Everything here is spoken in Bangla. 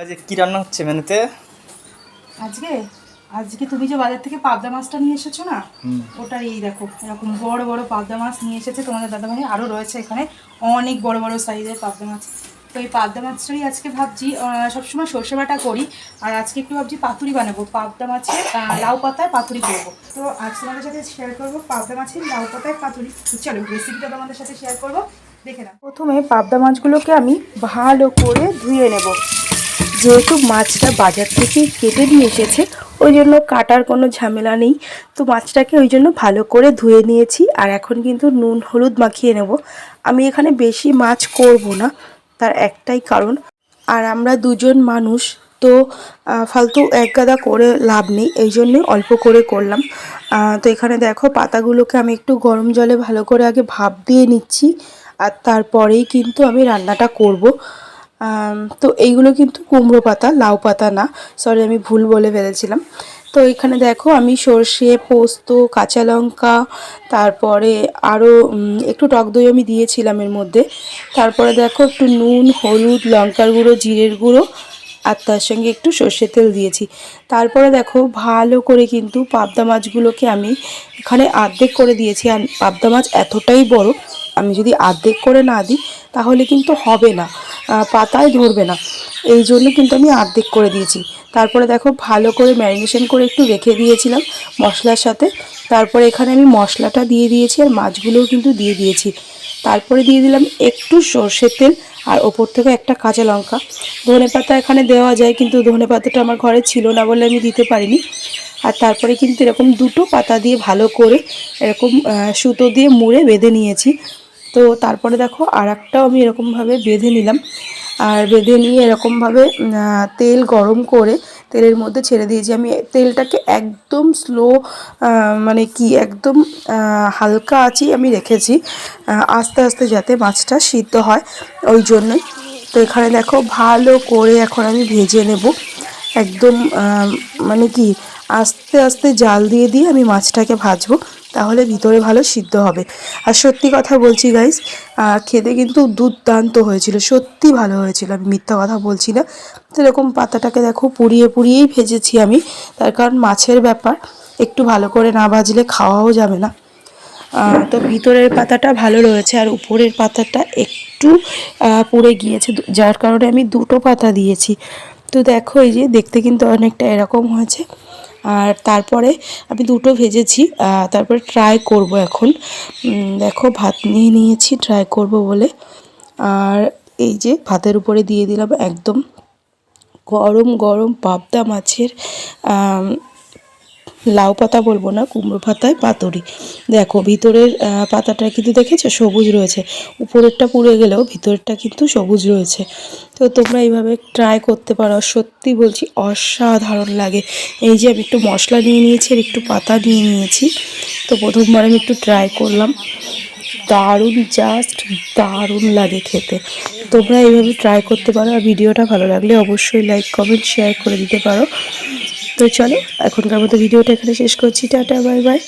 আজ কি রান্না হচ্ছে মেনুতে? আজকে? আজকে তুমি যে বাজার থেকে পাবদা মাছটা নিয়ে এসেছ না? ওটার এই দেখো এরকম বড় বড় পাবদা মাছ নিয়ে এসেছে। তোমাদের দাদাভাই আরও রয়েছে এখানে। অনেক বড় বড় সাইজের পাবদা মাছ। তো এই পাবদা মাছটাই আজকে ভাবছি সবসময় সর্ষে বাটা করি। আর আজকে একটু ভাবছি পাতুরি বানাবো। পাবদা মাছের লাউ পাতায় পাতুরি করব। তো আজ তোমাদের সাথে শেয়ার করব পাবদা মাছের লাউ পাতায় পাতুরি। চলো রেসিপিটা তোমাদের সাথে শেয়ার করব। দেখে নাও। প্রথমে পাবদা মাছগুলোকে আমি ভালো করে ধুয়ে নেব। যেহেতু মাছটা বাজার থেকে কেটে নিয়ে এসেছে, ওই জন্য কাটার কোনো ঝামেলা নেই। তো মাছটাকে ওই জন্য ভালো করে ধুয়ে নিয়েছি আর এখন কিন্তু নুন, হলুদ মাখিয়ে নেব। আমি এখানে বেশি মাছ করব না, তার একটাই কারণ। আর আমরা দুজন মানুষ, তো ফালতু এক গাদা করে লাভ নেই, এই জন্যে অল্প করে করলাম। তো এখানে দেখো পাতাগুলোকে আমি একটু গরম জলে ভালো করে আগে ভাপ দিয়ে নিচ্ছি, আর তারপরেই কিন্তু আমি রান্নাটা করব। তো এইগুলো কিন্তু কুমড়ো পাতা, লাউ পাতা না। সরি আমি ভুল বলে ফেলেছিলাম। তো এখানে দেখো, আমি সর্ষে, পোস্ত, কাঁচা লঙ্কা, তারপরে আরও একটু টক দই আমি দিয়েছিলাম এর মধ্যে। তারপরে দেখো, একটু নুন, হলুদ, লঙ্কার গুঁড়ো, জিরের গুঁড়ো, আর তার সঙ্গে একটু সর্ষের তেল দিয়েছি। তারপরে দেখো, ভালো করে কিন্তু পাবদা মাছগুলোকে আমি এখানে আর্ধেক করে দিয়েছি। আর পাবদা মাছ এতটাই বড়, আমি যদি আর্ধেক করে না দিই, তাহলে কিন্তু হবে না। পাতায় ধরবে না। এই জন্য কিন্তু আমি আর্ধেক করে দিয়েছি। তারপরে দেখো ভালো করে ম্যারিনেশন করে একটু রেখে দিয়েছিলাম মশলার সাথে। তারপরে এখানে আমি মশলাটা দিয়ে দিয়েছি আর মাছগুলোও কিন্তু দিয়ে দিয়েছি। তারপরে দিয়ে দিলাম একটু সর্ষের তেল আর ওপর থেকে একটা কাঁচা লঙ্কা। ধনে পাতা এখানে দেওয়া যায় কিন্তু ধনে পাতাটা আমার ঘরে ছিল না বলে আমি দিতে পারিনি। আর তারপরে কিন্তু এরকম দুটো পাতা দিয়ে ভালো করে এরকম সুতো দিয়ে মুড়ে বেঁধে নিয়েছি। তো তারপরে দেখো আর একটাও আমি এরকমভাবে বেঁধে নিলাম। আর বেঁধে নিয়ে এরকমভাবে তেল গরম করে তেলের মধ্যে ছেড়ে দিয়েছি। আমি তেলটাকে একদম স্লো মানে কি একদম হালকা আঁচই আমি রেখেছি আস্তে আস্তে যাতে মাছটা সিদ্ধ হয় ওই জন্যই। তো এখানে দেখো ভালো করে এখন আমি ভেজে নেব। একদম মানে কি আস্তে আস্তে জাল দিয়ে দিয়ে আমি মাছটাকে ভাজবো। তাহলে ভিতরে ভালো সিদ্ধ হবে। আর সত্যি কথা বলছি গাইস খেতে কিন্তু দুর্দান্ত হয়েছিল, সত্যি ভালো হয়েছিল। আমি মিথ্যা কথা বলছি না। তো এরকম পাতাটাকে দেখো, পুড়িয়ে পুড়িয়েই ভেজেছি আমি। তার কারণ মাছের ব্যাপার, একটু ভালো করে না ভাজলে খাওয়াও যাবে না। তো ভিতরের পাতাটা ভালো রয়েছে, আর উপরের পাতাটা একটু পুড়ে গিয়েছে। যার কারণে আমি দুটো পাতা দিয়েছি। তো দেখো, এই যে দেখতে কিন্তু অনেকটা এরকম হয়েছে। আর তারপরে আমি দুটো ভেজেছি তারপরে ট্রাই করব এখন। দেখো ভাত নিয়ে নিয়েছি ট্রাই করব বলে। আর এই যে ভাতের উপরে দিয়ে দিলাম একদম গরম গরম পাবদা মাছের লাউ পাতা বলব না, কুমড়ো পাতায় পাতুরি। দেখো, ভিতরের পাতাটা কিন্তু দেখেছ? সবুজ রয়েছে। উপরেরটা পুড়ে গেলেও ভিতরেরটা কিন্তু সবুজ রয়েছে। তো তোমরা এইভাবে ট্রাই করতে পারো। সত্যি বলছি, অসাধারণ লাগে। এই যে আমি একটু মশলা নিয়ে নিয়েছি আর একটু পাতা নিয়ে নিয়েছি, তো প্রথমবার আমি একটু ট্রাই করলাম। দারুণ জাস্ট দারুণ লাগে খেতে। তোমরা এইভাবে ট্রাই করতে পারো। আর ভিডিওটা ভালো লাগলে অবশ্যই লাইক কমেন্ট শেয়ার করে দিতে পারো। তো চলে এখনকার মতো ভিডিওটা এখানে শেষ করছি টাটা বাই বাই।